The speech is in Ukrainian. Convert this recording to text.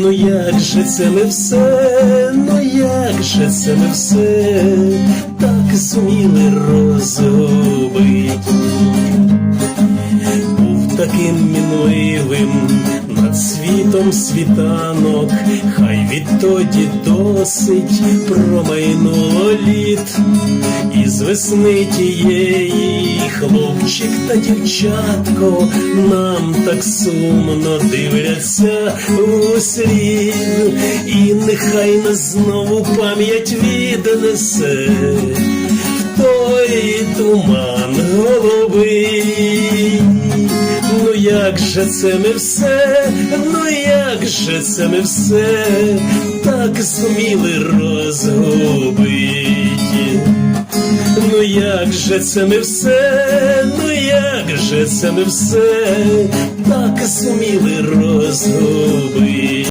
Ну як же це не все, ну як же це не все, так зуміли розгубить. Був таким мінливим над світанок, хай відтоді досить промайнуло літ, і з весни тієї хлопчик та дівчатко нам так сумно дивляться у слід, і нехай нас знову пам'ять віднесе. В той туман голубий. Як же це ми все, ну як же це ми все так зуміли розгубити. Ну як же це ми все, ну як же це ми все так зуміли розгубити.